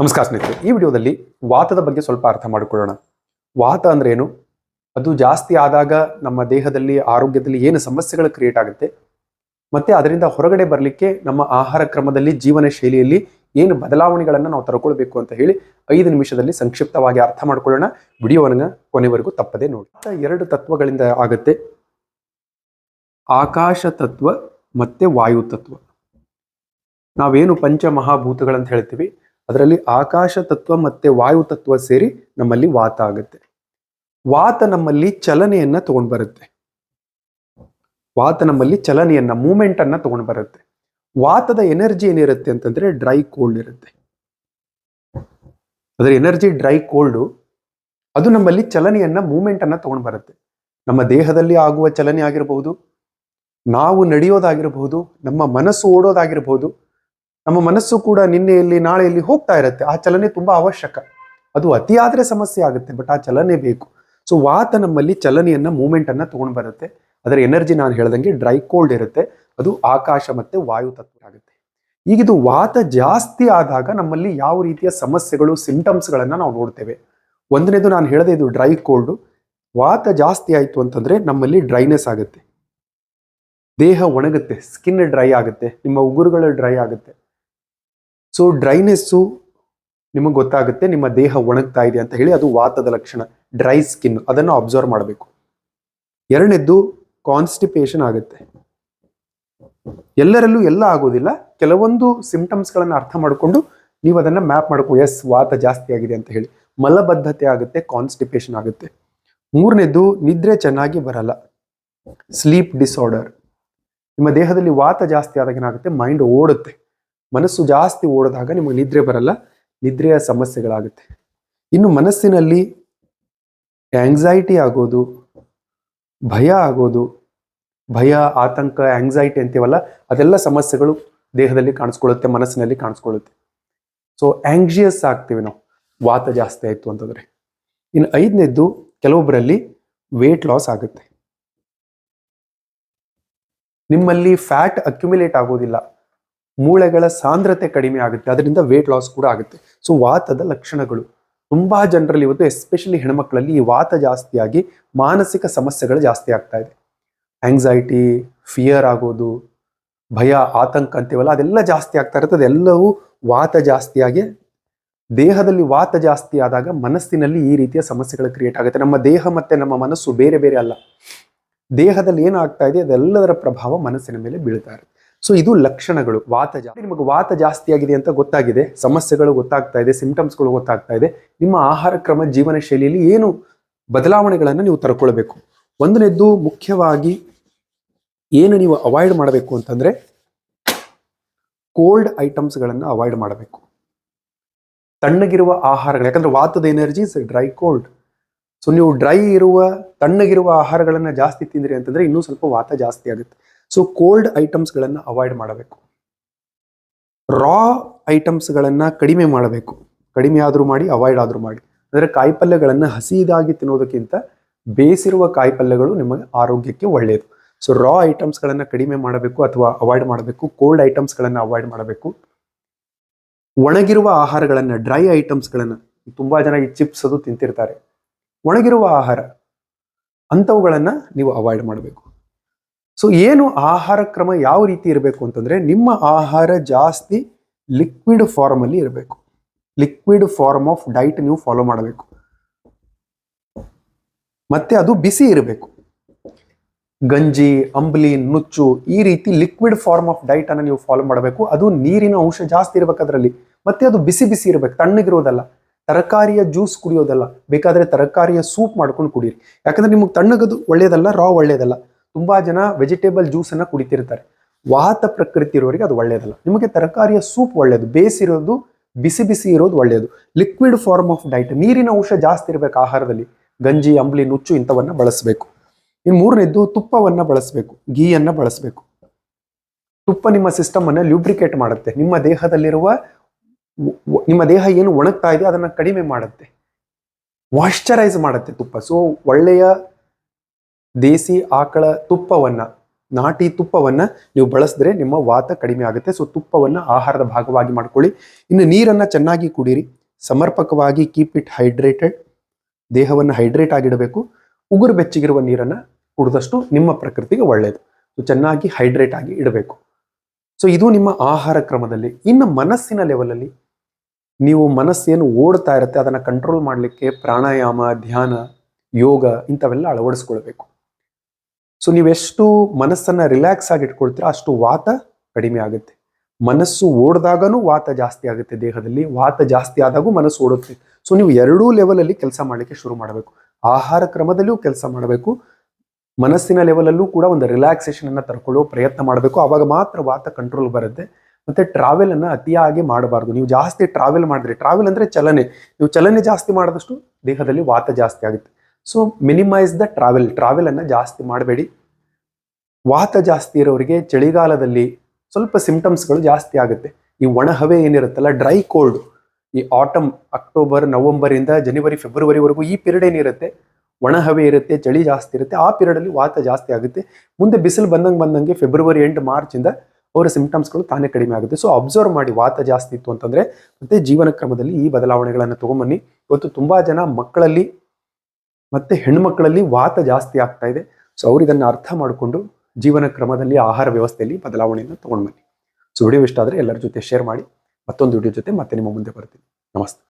ನಮಸ್ಕಾರ ಸ್ನೇಹಿತರೆ, ಈ ವಿಡಿಯೋದಲ್ಲಿ ವಾತದ ಬಗ್ಗೆ ಸ್ವಲ್ಪ ಅರ್ಥ ಮಾಡಿಕೊಳ್ಳೋಣ. ವಾತ ಅಂದ್ರೆ ಏನು? ಅದು ಜಾಸ್ತಿ ಆದಾಗ ನಮ್ಮ ದೇಹದಲ್ಲಿ, ಆರೋಗ್ಯದಲ್ಲಿ ಏನು ಸಮಸ್ಯೆಗಳು ಕ್ರಿಯೇಟ್ ಆಗುತ್ತೆ? ಮತ್ತೆ ಅದರಿಂದ ಹೊರಗಡೆ ಬರಲಿಕ್ಕೆ ನಮ್ಮ ಆಹಾರ ಕ್ರಮದಲ್ಲಿ, ಜೀವನ ಶೈಲಿಯಲ್ಲಿ ಏನು ಬದಲಾವಣೆಗಳನ್ನು ನಾವು ತರ್ಕೊಳ್ಬೇಕು ಅಂತ ಹೇಳಿ ಐದು ನಿಮಿಷದಲ್ಲಿ ಸಂಕ್ಷಿಪ್ತವಾಗಿ ಅರ್ಥ ಮಾಡ್ಕೊಳ್ಳೋಣ. ವಿಡಿಯೋವನ್ನು ಕೊನೆವರೆಗೂ ತಪ್ಪದೆ ನೋಡಿ. ಎರಡು ತತ್ವಗಳಿಂದ ಆಗುತ್ತೆ. ಆಕಾಶ ತತ್ವ ಮತ್ತೆ ವಾಯು ತತ್ವ. ನಾವೇನು ಪಂಚಮಹಾಭೂತಗಳಂತ ಹೇಳ್ತೀವಿ. ಅದರಲ್ಲಿ ಆಕಾಶ ತತ್ವ ಮತ್ತೆ ವಾಯು ತತ್ವ ಸೇರಿ ನಮ್ಮಲ್ಲಿ ವಾತ ಆಗುತ್ತೆ. ವಾತ ನಮ್ಮಲ್ಲಿ ಚಲನೆಯನ್ನ ತಗೊಂಡ್ ಬರುತ್ತೆ ವಾತ ನಮ್ಮಲ್ಲಿ ಚಲನೆಯನ್ನ ಮೂಮೆಂಟ್ ಅನ್ನ ತಗೊಂಡ್ ಬರುತ್ತೆ ವಾತದ ಎನರ್ಜಿ ಏನಿರುತ್ತೆ ಅಂತಂದ್ರೆ ಡ್ರೈ ಕೋಲ್ಡ್ ಇರುತ್ತೆ. ಅದರ ಎನರ್ಜಿ ಡ್ರೈ ಕೋಲ್ಡು ಅದು ನಮ್ಮಲ್ಲಿ ಚಲನೆಯನ್ನ ಮೂಮೆಂಟ್ ಅನ್ನ ತಗೊಂಡ್ ಬರುತ್ತೆ ನಮ್ಮ ದೇಹದಲ್ಲಿ ಆಗುವ ಚಲನೆ ಆಗಿರಬಹುದು, ನಾವು ನಡೆಯೋದಾಗಿರಬಹುದು, ನಮ್ಮ ಮನಸ್ಸು ಓಡೋದಾಗಿರಬಹುದು ನಮ್ಮ ಮನಸ್ಸು ಕೂಡ ನಿನ್ನೆಯಲ್ಲಿ ನಾಳೆಯಲ್ಲಿ ಹೋಗ್ತಾ ಇರುತ್ತೆ. ಆ ಚಲನೆ ತುಂಬಾ ಅವಶ್ಯಕ. ಅದು ಅತಿಯಾದ್ರೆ ಸಮಸ್ಯೆ ಆಗುತ್ತೆ, ಬಟ್ ಆ ಚಲನೆ ಬೇಕು. ಸೊ ವಾತ ನಮ್ಮಲ್ಲಿ ಚಲನೆಯನ್ನ ಮೂಮೆಂಟ್ ಅನ್ನ ತಗೊಂಡ್ ಬರುತ್ತೆ. ಅದರ ಎನರ್ಜಿ ನಾನು ಹೇಳ್ದಂಗೆ ಡ್ರೈ ಕೋಲ್ಡ್ ಇರುತ್ತೆ. ಅದು ಆಕಾಶ ಮತ್ತೆ ವಾಯು ತತ್ವ ಆಗುತ್ತೆ. ಈಗ ಇದು ವಾತ ಜಾಸ್ತಿ ಆದಾಗ ನಮ್ಮಲ್ಲಿ ಯಾವ ರೀತಿಯ ಸಮಸ್ಯೆಗಳು ಸಿಂಟಮ್ಸ್ಗಳನ್ನ ನಾವು ನೋಡ್ತೇವೆ. ಒಂದನೇದು ನಾನು ಹೇಳಿದೆ ಇದು ಡ್ರೈ ಕೋಲ್ಡ್ ವಾತ ಜಾಸ್ತಿ ಆಯ್ತು ಅಂತಂದ್ರೆ ನಮ್ಮಲ್ಲಿ ಡ್ರೈನೆಸ್ ಆಗುತ್ತೆ. ದೇಹ ಒಣಗುತ್ತೆ ಸ್ಕಿನ್ ಡ್ರೈ ಆಗುತ್ತೆ, ನಿಮ್ಮ ಉಗುರುಗಳು ಡ್ರೈ ಆಗುತ್ತೆ. ಸೊ ಡ್ರೈನೆಸ್ಸು ನಿಮಗೆ ಗೊತ್ತಾಗುತ್ತೆ, ನಿಮ್ಮ ದೇಹ ಒಣಗ್ತಾ ಇದೆ ಅಂತ ಹೇಳಿ ಅದು ವಾತದ ಲಕ್ಷಣ ಡ್ರೈ ಸ್ಕಿನ್ ಅದನ್ನು ಅಬ್ಸರ್ವ್ ಮಾಡಬೇಕು. ಎರಡನೇದ್ದು ಕಾನ್ಸ್ಟಿಪೇಷನ್ ಆಗುತ್ತೆ. ಎಲ್ಲರಲ್ಲೂ ಎಲ್ಲ ಆಗೋದಿಲ್ಲ, ಕೆಲವೊಂದು ಸಿಂಪ್ಟಮ್ಸ್ಗಳನ್ನು ಅರ್ಥ ಮಾಡಿಕೊಂಡು ನೀವು ಅದನ್ನು ಮ್ಯಾಪ್ ಮಾಡ್ಕೊ ಎಸ್ ವಾತ ಜಾಸ್ತಿ ಆಗಿದೆ ಅಂತ ಹೇಳಿ. ಮಲಬದ್ಧತೆ ಆಗುತ್ತೆ ಕಾನ್ಸ್ಟಿಪೇಷನ್ ಆಗುತ್ತೆ. ಮೂರನೇದ್ದು ನಿದ್ರೆ ಚೆನ್ನಾಗಿ ಬರಲ್ಲ. ಸ್ಲೀಪ್ ಡಿಸಾರ್ಡರ್ ನಿಮ್ಮ ದೇಹದಲ್ಲಿ ವಾತ ಜಾಸ್ತಿ ಆದಾಗ ಏನಾಗುತ್ತೆ ಮೈಂಡ್ ಓಡುತ್ತೆ. ಮನಸ್ಸು ಜಾಸ್ತಿ ಓಡಿದಾಗ ನಿಮಗೆ ನಿದ್ರೆ ಬರಲ್ಲ, ನಿದ್ರೆಯ ಸಮಸ್ಯೆಗಳಾಗುತ್ತೆ. ಇನ್ನು ಮನಸ್ಸಿನಲ್ಲಿ ಆಂಗ್ಸೈಟಿ ಆಗೋದು, ಭಯ ಆಗೋದು, ಭಯ, ಆತಂಕ ಆಂಗ್ಸೈಟಿ ಅಂತೀವಲ್ಲ, ಅದೆಲ್ಲ ಸಮಸ್ಯೆಗಳು ದೇಹದಲ್ಲಿ ಕಾಣಿಸ್ಕೊಳ್ಳುತ್ತೆ, ಮನಸ್ಸಿನಲ್ಲಿ ಕಾಣಿಸ್ಕೊಳ್ಳುತ್ತೆ. ಸೊ ಆಂಗ್ಷಿಯಸ್ ಆಗ್ತೀವಿ ನಾವು. ವಾತ ಜಾಸ್ತಿ ಆಯಿತು ಅಂತಂದರೆ. ಇನ್ನು ಐದನೇದ್ದು, ಕೆಲವೊಬ್ಬರಲ್ಲಿ ವೇಟ್ ಲಾಸ್ ಆಗುತ್ತೆ. ನಿಮ್ಮಲ್ಲಿ ಫ್ಯಾಟ್ ಅಕ್ಯುಮಿಲೇಟ್ ಆಗೋದಿಲ್ಲ. ಮೂಳೆಗಳ ಸಾಂದ್ರತೆ ಕಡಿಮೆ ಆಗುತ್ತೆ. ಅದರಿಂದ ವೇಟ್ ಲಾಸ್ ಕೂಡ ಆಗುತ್ತೆ. ಸೊ ವಾತದ ಲಕ್ಷಣಗಳು. ತುಂಬ ಜನರಲ್ಲಿ ಇವತ್ತು ಎಸ್ಪೆಷಲಿ ಹೆಣ್ಮಕ್ಳಲ್ಲಿ, ಈ ವಾತ ಜಾಸ್ತಿಯಾಗಿ ಮಾನಸಿಕ ಸಮಸ್ಯೆಗಳು ಜಾಸ್ತಿ ಆಗ್ತಾ ಇದೆ. ಆಂಗ್ಸೈಟಿ ಫಿಯರ್ ಆಗೋದು, ಭಯ, ಆತಂಕ ಅಂತೀವಲ್ಲ, ಅದೆಲ್ಲ ಜಾಸ್ತಿ ಆಗ್ತಾ ಇರುತ್ತೆ. ಅದೆಲ್ಲವೂ ವಾತ ಜಾಸ್ತಿಯಾಗಿ, ದೇಹದಲ್ಲಿ ವಾತ ಜಾಸ್ತಿ ಆದಾಗ ಮನಸ್ಸಿನಲ್ಲಿ ಈ ರೀತಿಯ ಸಮಸ್ಯೆಗಳು ಕ್ರಿಯೇಟ್ ಆಗುತ್ತೆ. ನಮ್ಮ ದೇಹ ಮತ್ತು ನಮ್ಮ ಮನಸ್ಸು ಬೇರೆ ಬೇರೆ ಅಲ್ಲ. ದೇಹದಲ್ಲಿ ಏನಾಗ್ತಾ ಇದೆ, ಅದೆಲ್ಲದರ ಪ್ರಭಾವ ಮನಸ್ಸಿನ ಮೇಲೆ ಬೀಳ್ತಾ ಇರುತ್ತೆ. ಸೊ ಇದು ಲಕ್ಷಣಗಳು, ವಾತ ಜಾಸ್ತಿ. ನಿಮಗೆ ವಾತ ಜಾಸ್ತಿ ಆಗಿದೆ ಅಂತ ಗೊತ್ತಾಗಿದೆ, ಸಮಸ್ಯೆಗಳು ಗೊತ್ತಾಗ್ತಾ ಇದೆ ಸಿಂಟಮ್ಸ್ಗಳು ಗೊತ್ತಾಗ್ತಾ ಇದೆ. ನಿಮ್ಮ ಆಹಾರ ಕ್ರಮ ಜೀವನ ಶೈಲಿಯಲ್ಲಿ ಏನು ಬದಲಾವಣೆಗಳನ್ನು ನೀವು ತರ್ಕೊಳ್ಬೇಕು ಒಂದನೇದ್ದು ಮುಖ್ಯವಾಗಿ ಏನು ನೀವು ಅವಾಯ್ಡ್ ಮಾಡಬೇಕು ಅಂತಂದ್ರೆ ಕೋಲ್ಡ್ ಐಟಮ್ಸ್ಗಳನ್ನು ಅವಾಯ್ಡ್ ಮಾಡಬೇಕು. ತಣ್ಣಗಿರುವ ಆಹಾರಗಳು, ಯಾಕಂದ್ರೆ ವಾತದ energy is dry cold so ನೀವು ಡ್ರೈ ಇರುವ, ತಣ್ಣಗಿರುವ ಆಹಾರಗಳನ್ನು ಜಾಸ್ತಿ ತಿಂದ್ರಿ ಅಂತಂದ್ರೆ ಇನ್ನೂ ಸ್ವಲ್ಪ ವಾತ ಜಾಸ್ತಿ ಆಗುತ್ತೆ. ಸೊ ಕೋಲ್ಡ್ ಐಟಮ್ಸ್ಗಳನ್ನು ಅವಾಯ್ಡ್ ಮಾಡಬೇಕು. ರಾ ಐಟಮ್ಸ್ಗಳನ್ನು ಕಡಿಮೆ ಮಾಡಬೇಕು. ಕಡಿಮೆ ಆದರೂ ಮಾಡಿ ಅವಾಯ್ಡ್ ಆದರೂ ಮಾಡಿ. ಅಂದರೆ ಕಾಯಿಪಲ್ಯಗಳನ್ನು ಹಸಿದಾಗಿ ತಿನ್ನೋದಕ್ಕಿಂತ ಬೇಯಿಸಿರುವ ಕಾಯಿಪಲ್ಯಗಳು ನಿಮಗೆ ಆರೋಗ್ಯಕ್ಕೆ ಒಳ್ಳೆಯದು ಸೊ ರಾ ಐಟಮ್ಸ್ಗಳನ್ನು ಕಡಿಮೆ ಮಾಡಬೇಕು ಅಥವಾ ಅವಾಯ್ಡ್ ಮಾಡಬೇಕು ಕೋಲ್ಡ್ ಐಟಮ್ಸ್ಗಳನ್ನು ಅವಾಯ್ಡ್ ಮಾಡಬೇಕು. ಒಣಗಿರುವ ಆಹಾರಗಳನ್ನು ಡ್ರೈ ಐಟಮ್ಸ್ಗಳನ್ನು ತುಂಬಾ ಜನ ಈ ಚಿಪ್ಸ್ ಅದು ತಿಂತಿರ್ತಾರೆ. ಒಣಗಿರುವ ಆಹಾರ, ಅಂಥವುಗಳನ್ನು ನೀವು ಅವಾಯ್ಡ್ ಮಾಡಬೇಕು. ಸೊ ಏನು ಆಹಾರ ಕ್ರಮ ಯಾವ ರೀತಿ ಇರಬೇಕು ಅಂತಂದರೆ ನಿಮ್ಮ ಆಹಾರ ಜಾಸ್ತಿ ಲಿಕ್ವಿಡ್ ಫಾರ್ಮಲ್ಲಿ ಇರಬೇಕು. ಲಿಕ್ವಿಡ್ ಫಾರ್ಮ್ ಆಫ್ ಡೈಟ್ ನೀವು ಫಾಲೋ ಮಾಡಬೇಕು. ಮತ್ತೆ ಅದು ಬಿಸಿ ಇರಬೇಕು. ಗಂಜಿ, ಅಂಬ್ಲಿ, ನುಚ್ಚು ಈ ರೀತಿ ಲಿಕ್ವಿಡ್ ಫಾರ್ಮ್ ಆಫ್ ಡೈಟ್ ಅನ್ನು ನೀವು ಫಾಲೋ ಮಾಡಬೇಕು. ಅದು ನೀರಿನ ಅಂಶ ಜಾಸ್ತಿ ಇರಬೇಕು ಅದರಲ್ಲಿ. ಮತ್ತೆ ಅದು ಬಿಸಿ ಬಿಸಿ ಇರಬೇಕು. ತಣ್ಣಗಿರೋದಲ್ಲ. ತರಕಾರಿಯ ಜ್ಯೂಸ್ ಕುಡಿಯೋದಲ್ಲ. ಬೇಕಾದ್ರೆ ತರಕಾರಿಯ ಸೂಪ್ ಮಾಡ್ಕೊಂಡು ಕುಡಿಯಿರಿ ಯಾಕಂದ್ರೆ ನಿಮಗೆ ತಣ್ಣಗದು ಒಳ್ಳೆಯದಲ್ಲ ರಾ ಒಳ್ಳೇದಲ್ಲ. ತುಂಬಾ ಜನ ವೆಜಿಟೇಬಲ್ ಜ್ಯೂಸನ್ನು ಕುಡಿತಿರ್ತಾರೆ. ವಾತ ಪ್ರಕೃತಿ ಇರೋರಿಗೆ ಅದು ಒಳ್ಳೆಯದಲ್ಲ ನಿಮಗೆ ತರಕಾರಿಯ ಸೂಪ್ ಒಳ್ಳೇದು ಬೇಸಿರೋದು ಬಿಸಿ ಬಿಸಿ ಇರೋದು ಒಳ್ಳೆಯದು ಲಿಕ್ವಿಡ್ ಫಾರ್ಮ್ ಆಫ್ ಡೈಟ್ ನೀರಿನ ಅಂಶ ಜಾಸ್ತಿ ಇರಬೇಕು ಆಹಾರದಲ್ಲಿ. ಗಂಜಿ, ಅಂಬ್ಲಿ, ನುಚ್ಚು ಇಂಥವನ್ನ ಬಳಸಬೇಕು. ಇನ್ನು ಮೂರನೇದ್ದು ತುಪ್ಪವನ್ನ ಬಳಸಬೇಕು ಗೀಯನ್ನ ಬಳಸಬೇಕು. ತುಪ್ಪ ನಿಮ್ಮ ಸಿಸ್ಟಮ್ ಅನ್ನ ಲ್ಯೂಬ್ರಿಕೇಟ್ ಮಾಡುತ್ತೆ. ನಿಮ್ಮ ದೇಹದಲ್ಲಿರುವ ನಿಮ್ಮ ದೇಹ ಏನು ಒಣಗ್ತಾ ಇದೆ ಅದನ್ನ ಕಡಿಮೆ ಮಾಡುತ್ತೆ. ಮಾಯ್ಶ್ಚರೈಸ್ ಮಾಡುತ್ತೆ ತುಪ್ಪ. ಸೊ ಒಳ್ಳೆಯ ದೇಸಿ ಆಕಳ ತುಪ್ಪವನ್ನ, ನಾಟಿ ತುಪ್ಪವನ್ನ ನೀವು ಬಳಸಿದ್ರೆ ನಿಮ್ಮ ವಾತ ಕಡಿಮೆ ಆಗುತ್ತೆ. ಸೊ ತುಪ್ಪವನ್ನ ಆಹಾರದ ಭಾಗವಾಗಿ ಮಾಡ್ಕೊಳ್ಳಿ. ಇನ್ನು ನೀರನ್ನ ಚೆನ್ನಾಗಿ ಕುಡೀರಿ. ಸಮರ್ಪಕವಾಗಿ ಕೀಪ್ ಇಟ್ ಹೈಡ್ರೇಟೆಡ್ ದೇಹವನ್ನು ಹೈಡ್ರೇಟ್ ಆಗಿಡಬೇಕು. ಉಗುರು ಬೆಚ್ಚಗಿರುವ ನೀರನ್ನ ಕುಡಿದಷ್ಟು ನಿಮ್ಮ ಪ್ರಕೃತಿಗೆ ಒಳ್ಳೆಯದು ಸೊ ಚೆನ್ನಾಗಿ ಹೈಡ್ರೇಟ್ ಆಗಿ ಇಡಬೇಕು. ಸೊ ಇದು ನಿಮ್ಮ ಆಹಾರ ಕ್ರಮದಲ್ಲಿ. ಇನ್ನು ಮನಸ್ಸಿನ ಲೆವೆಲಲ್ಲಿ ನೀವು ಮನಸ್ಸೇನು ಓಡ್ತಾ ಇರುತ್ತೆ, ಅದನ್ನು ಕಂಟ್ರೋಲ್ ಮಾಡಲಿಕ್ಕೆ ಪ್ರಾಣಾಯಾಮ, ಧ್ಯಾನ, ಯೋಗ ಇಂಥವೆಲ್ಲ ಅಳವಡಿಸ್ಕೊಳ್ಬೇಕು. ಸೊ ನೀವೆಷ್ಟು ಮನಸ್ಸನ್ನ ರಿಲ್ಯಾಕ್ಸ್ ಆಗಿ ಇಟ್ಕೊಳ್ತೀರಾ ಅಷ್ಟು ವಾತ ಕಡಿಮೆ ಆಗುತ್ತೆ. ಮನಸ್ಸು ಓಡಿದಾಗನೂ ವಾತ ಜಾಸ್ತಿ ಆಗುತ್ತೆ ದೇಹದಲ್ಲಿ, ವಾತ ಜಾಸ್ತಿ ಆದಾಗೂ ಮನಸ್ಸು ಓಡುತ್ತೆ. ಸೊ ನೀವು ಎರಡೂ ಲೆವೆಲಲ್ಲಿ ಕೆಲಸ ಮಾಡಲಿಕ್ಕೆ ಶುರು ಮಾಡಬೇಕು. ಆಹಾರ ಕ್ರಮದಲ್ಲಿಯೂ ಕೆಲಸ ಮಾಡಬೇಕು. ಮನಸ್ಸಿನ ಲೆವೆಲಲ್ಲೂ ಕೂಡ ಒಂದು ರಿಲ್ಯಾಕ್ಸೇಷನ್ ಅನ್ನ ತರ್ಕೊಳ್ಳೋ ಪ್ರಯತ್ನ ಮಾಡಬೇಕು. ಆವಾಗ ಮಾತ್ರ ವಾತ ಕಂಟ್ರೋಲ್ ಬರುತ್ತೆ. ಮತ್ತೆ ಟ್ರಾವೆಲ್ ಅನ್ನ ಅತಿಯಾಗಿ ಮಾಡಬಾರ್ದು. ನೀವು ಜಾಸ್ತಿ ಟ್ರಾವೆಲ್ ಮಾಡಿದ್ರೆ ಟ್ರಾವೆಲ್ ಅಂದ್ರೆ ಚಲನೆ. ನೀವು ಚಲನೆ ಜಾಸ್ತಿ ಮಾಡಿದಷ್ಟು ದೇಹದಲ್ಲಿ ವಾತ ಜಾಸ್ತಿ ಆಗುತ್ತೆ. ಸೊ ಮಿನಿಮೈಸ್ ದ ಟ್ರಾವೆಲ್ ಟ್ರಾವೆಲನ್ನು ಜಾಸ್ತಿ ಮಾಡಬೇಡಿ. ವಾತ ಜಾಸ್ತಿ ಇರೋರಿಗೆ ಚಳಿಗಾಲದಲ್ಲಿ ಸ್ವಲ್ಪ ಸಿಂಪ್ಟಮ್ಸ್ಗಳು ಜಾಸ್ತಿ ಆಗುತ್ತೆ. ಈ ಒಣ ಹವೆ ಏನಿರುತ್ತಲ್ಲ ಡ್ರೈ ಕೋಲ್ಡ್ ಈ ಆಟಮ್ ಅಕ್ಟೋಬರ್ ನವೆಂಬರ್ ಇಂದ ಜನವರಿ ಫೆಬ್ರವರಿವರೆಗೂ ಈ ಪಿರಿಯಡ್ ಏನಿರುತ್ತೆ, ಒಣ ಹವೆ ಇರುತ್ತೆ, ಚಳಿ ಜಾಸ್ತಿ ಇರುತ್ತೆ, ಆ ಪಿರಿಯಡ್ ಅಲ್ಲಿ ವಾತ ಜಾಸ್ತಿ ಆಗುತ್ತೆ. ಮುಂದೆ ಬಿಸಿಲು ಬಂದಂಗೆ ಬಂದಂಗೆ ಫೆಬ್ರವರಿ ಎಂಟು ಮಾರ್ಚ್ ಇಂದ ಅವರ ಸಿಂಪ್ಟಮ್ಸ್ಗಳು ತಾನೇ ಕಡಿಮೆ ಆಗುತ್ತೆ. ಸೊ ಅಬ್ಸರ್ವ್ ಮಾಡಿ ವಾತ ಜಾಸ್ತಿ ಇತ್ತು ಅಂತಂದ್ರೆ ಮತ್ತೆ ಜೀವನ ಕ್ರಮದಲ್ಲಿ ಈ ಬದಲಾವಣೆಗಳನ್ನು ತೊಗೊಂಬನ್ನಿ. ಇವತ್ತು ತುಂಬಾ ಜನ ಮಕ್ಕಳಲ್ಲಿ ಮತ್ತೆ ಹೆಣ್ಮಕ್ಕಳಲ್ಲಿ ವಾತ ಜಾಸ್ತಿ ಆಗ್ತಾ ಇದೆ. ಸೊ ಅವರು ಇದನ್ನು ಅರ್ಥ ಮಾಡಿಕೊಂಡು ಜೀವನ ಕ್ರಮದಲ್ಲಿ, ಆಹಾರ ವ್ಯವಸ್ಥೆಯಲ್ಲಿ ಬದಲಾವಣೆಯನ್ನು ತೊಗೊಂಡು ಬನ್ನಿ. ಸೊ ವಿಡಿಯೋ ಇಷ್ಟ ಆದರೆ ಎಲ್ಲರ ಜೊತೆ ಶೇರ್ ಮಾಡಿ. ಮತ್ತೊಂದು ವಿಡಿಯೋ ಜೊತೆ ಮತ್ತೆ ನಿಮ್ಮ ಮುಂದೆ ಬರ್ತೀನಿ. ನಮಸ್ತೆ.